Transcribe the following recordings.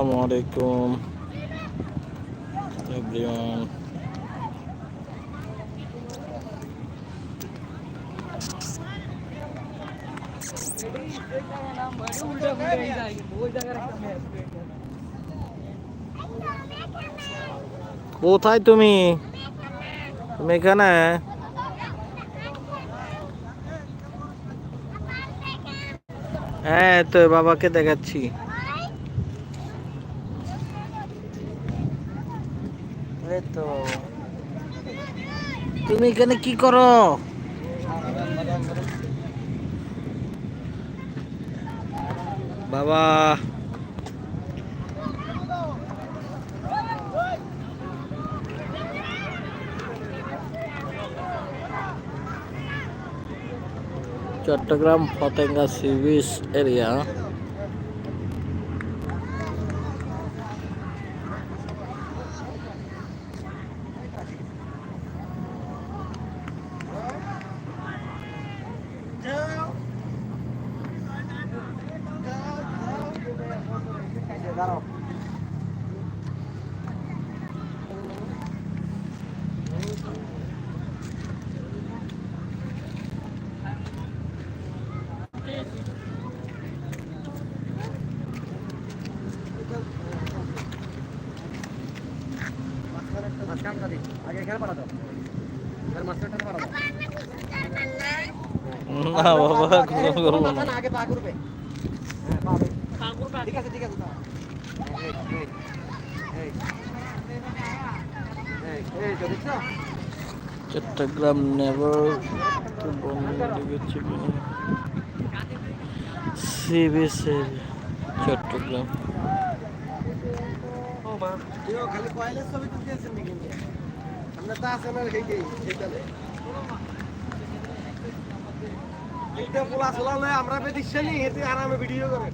আসসালামু আলাইকুম। কোথায় তুমি? তুমি এখানে? হ্যাঁ তো বাবাকে দেখাচ্ছি। এই তো তুমি এখানে কি করো বাবা Chittagong Patenga sea beach area আগে এখানে পাঠাতো এখানে মাঝখানটা পাঠাতো না বাবা কোনো করব না। আগে পা করবে হ্যাঁ পা করবে ঠিক আছে ঠিক আছে দাও। এই, এই, এই, এই, এই, তো দেখছো? Chattogram naval sea beach Chattogram ও মা, এও খালি কয়লার ছবি তুলতে আছেন নাকি? আপনার তো আছে না এইটাই, এইটাতে। এইটা পোলা ছোলা নয়, আমরা বেদিচ্ছি নি, এতে আরামে ভিডিও করেন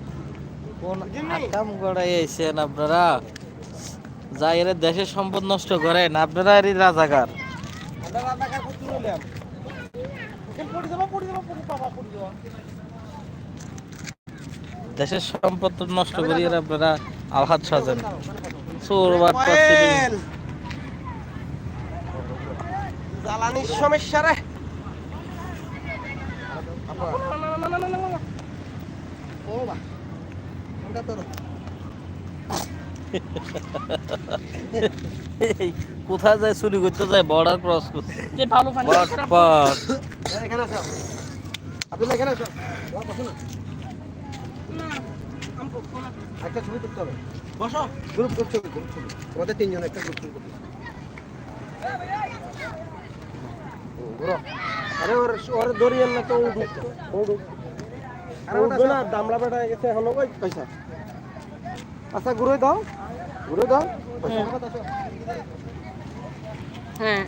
কোন আকাম গড়াই আইছেন আপনারা? যাই এর দেশের সম্পদ নষ্ট করেন আপনারা এরই রাজাকার। দেশের সম্পদ নষ্ট করিয়ে আপনারা আঘাত সাজেন। চোর। জ্বালানির সমস্যা রে। ও বা কোথায় যায় চুরি করতে যায় বর্ডার ক্রস করতে যে ভালো পানি বাটপার এখানে আসো। আব্দুল্লাহ এখানে আসো। বাবা, বসো। না একটা ছবি তুলতে হবে। বসো। গ্রুপ গ্রুপ ছবি গ্রুপ ছবি। আমাদের তিনজন একটা গ্রুপ ছবি করতে ঘুরো। আরে ওর ওর দড়িয়েন না তো উঠুক উঠুক আরে না দামলা বেটা হয়ে গেছে এখনও। ওই পয়সা। আচ্ছা ঘুরে দাও। ঘুরে দাও। পয়সা হ্যাঁ।